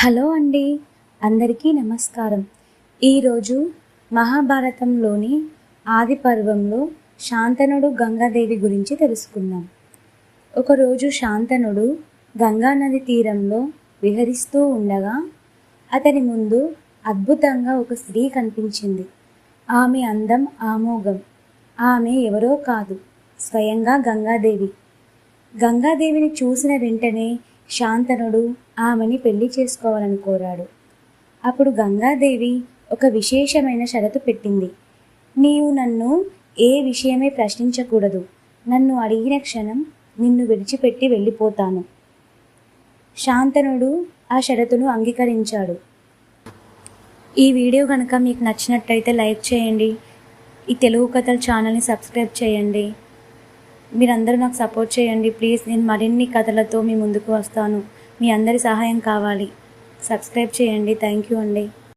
Hello అండి. అందరికీ నమస్కారం. ఈరోజు మహాభారతంలోని ఆది పర్వంలో శాంతనుడు గంగాదేవి గురించి తెలుసుకుందాం. ఒకరోజు శాంతనుడు గంగానది తీరంలో విహరిస్తూ ఉండగా అతని ముందు అద్భుతంగా ఒక స్త్రీ కనిపించింది. ఆమె అందం ఆమోఘం. ఆమె ఎవరో కాదు స్వయంగా గంగాదేవి. గంగాదేవిని చూసిన వెంటనే శాంతనుడు ఆమెని పెళ్ళి చేసుకోవాలని కోరాడు. అప్పుడు గంగాదేవి ఒక విశేషమైన షరతు పెట్టింది. నీవు నన్ను ఏ విషయమే ప్రశ్నించకూడదు. నన్ను అడిగిన క్షణం నిన్ను విడిచిపెట్టి వెళ్ళిపోతాను. శాంతనుడు ఆ షరతును అంగీకరించాడు. ఈ వీడియో కనుక మీకు నచ్చినట్టయితే లైక్ చేయండి. ఈ తెలుగు కథల ఛానల్ని సబ్స్క్రైబ్ చేయండి. మీరందరూ నాకు సపోర్ట్ చేయండి. ప్లీజ్ నేను మరిన్ని కథలతో మీ ముందుకు వస్తాను. మీ అందరి సహాయం కావాలి. సబ్స్క్రైబ్ చేయండి. థ్యాంక్ యూ అండి.